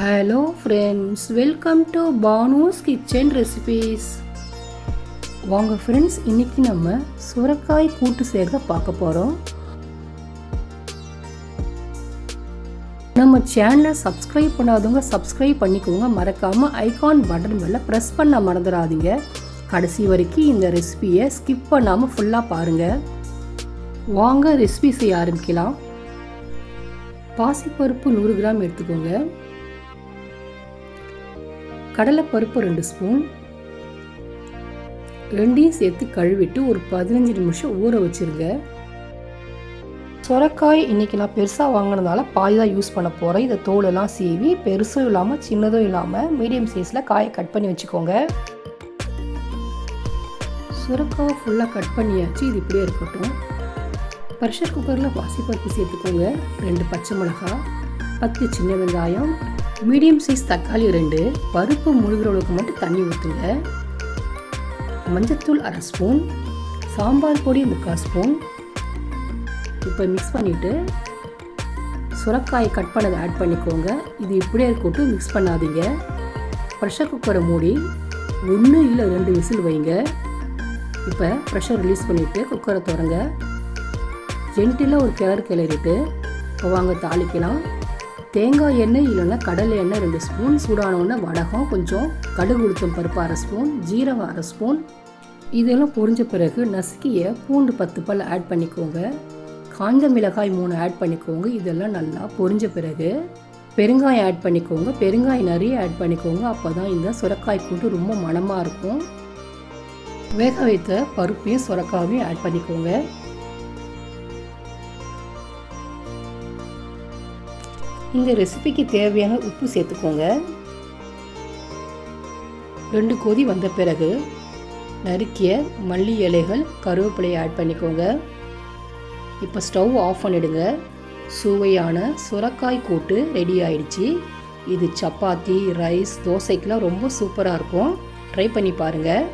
Hello friends welcome to Banu's kitchen recipes வாங்க friends இன்னைக்கு நம்ம சுரக்காய் கூட்டு சேர்க்க பார்க்க போகிறோம் நம்ம சேனலை சப்ஸ்கிரைப் பண்ணாதவங்க சப்ஸ்கிரைப் பண்ணிக்கோங்க. மறக்காமல் ஐகான் பட்டன் மேலே ப்ரெஸ் பண்ண மறந்துடாதீங்க. கடைசி வரைக்கும் இந்த ரெசிபியை ஸ்கிப் பண்ணாமல் ஃபுல்லாக பாருங்கள் வாங்க ரெசிபி செய்ய ஆரம்பிக்கலாம். பாசிப்பருப்பு நூறு கிராம் எடுத்துக்கோங்க. கடலைப்பருப்பு ரெண்டு ஸ்பூன். ரெண்டையும் சேர்த்து கழுவிட்டு ஒரு பதினஞ்சு நிமிஷம் ஊற வச்சுருங்க. சொரக்காய் இன்றைக்கி நான் பெருசாக வாங்கினதால பாதி தான் யூஸ் பண்ண போகிறேன் இதை தோலெல்லாம் சீவி பெருசும் இல்லாமல் சின்னதும் இல்லாமல் மீடியம் சைஸில் காயை கட் பண்ணி வச்சுக்கோங்க. சுரக்காய் ஃபுல்லாக கட் பண்ணியாச்சு. இது இப்படியே இருக்கட்டும். ப்ரெஷர் குக்கரில் பாசிப்பருப்பு சேர்த்துக்கோங்க. ரெண்டு பச்சை மிளகாய் பத்து சின்ன வெங்காயம் மீடியம் சைஸ் தக்காளி ரெண்டு பருப்பு முழுகிற அளவுக்கு மட்டும் தண்ணி ஊற்றுங்க மஞ்சத்தூள் அரை ஸ்பூன் சாம்பார் பொடி முக்கால் ஸ்பூன். இப்போ மிக்ஸ் பண்ணிவிட்டு சுரக்காயை கட் பண்ணதை ஆட் பண்ணிக்கோங்க. இது இப்படியே இருக்கட்டும் மிக்ஸ் பண்ணாதீங்க. ப்ரெஷர் குக்கரை மூடி ஒன்று இல்லை ரெண்டு விசில் வைங்க. இப்போ ப்ரெஷர் ரிலீஸ் பண்ணிவிட்டு குக்கரை திறங்க. ஜென்டிலாக ஒரு கிளறு கிளறிட்டு இப்போ வாங்க தாளிக்கலாம். தேங்காய் எண்ணெய் இல்லைன்னா கடலை எண்ணெய் ரெண்டு ஸ்பூன் சூடானவுடனே வடகம் கொஞ்சம் கடுகு உளுத்தம் பருப்பு அரை ஸ்பூன் ஜீரகம் அரை ஸ்பூன். இதெல்லாம் பொரிஞ்ச பிறகு நசுக்கிய பூண்டு பத்து பல் ஆட் பண்ணிக்கோங்க. காஞ்ச மிளகாய் மூணு ஆட் பண்ணிக்கோங்க. இதெல்லாம் நல்லா பொரிஞ்ச பிறகு பெருங்காயம் ஆட் பண்ணிக்கோங்க. பெருங்காயம் நிறைய ஆட் பண்ணிக்கோங்க. அப்போ தான் இந்த சுரக்காய் கூட்டு ரொம்ப மணமாக இருக்கும். வேக வைத்த பருப்பையும் சுரக்காவையும் ஆட் பண்ணிக்கோங்க. இந்த ரெசிபிக்கு தேவையான உப்பு சேர்த்துக்கோங்க. ரெண்டு கொதி வந்த பிறகு நறுக்கிய மல்லி இலைகள் கருவேப்பிலையை ஆட் பண்ணிக்கோங்க. இப்போ ஸ்டவ் ஆஃப் பண்ணிடுங்க. சுவையான சுரக்காய் கூட்டு ரெடி ஆயிடுச்சு. இது சப்பாத்தி ரைஸ் தோசைக்கெலாம் ரொம்ப சூப்பராக இருக்கும். ட்ரை பண்ணி பாருங்கள்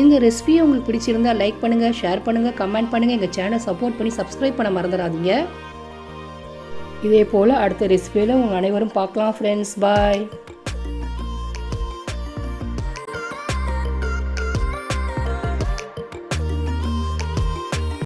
இந்த ரெசிபியை உங்களுக்கு பிடிச்சிருந்தா லைக் பண்ணுங்கள் ஷேர் பண்ணுங்கள் கமெண்ட் பண்ணுங்கள் எங்கள் சேனலை சப்போர்ட் பண்ணி சப்ஸ்கிரைப் பண்ண மறந்துடாதீங்க. இதே போல் அடுத்த ரெசிபியில் உங்கள் அனைவரும் பார்க்கலாம் ஃப்ரெண்ட்ஸ் பாய்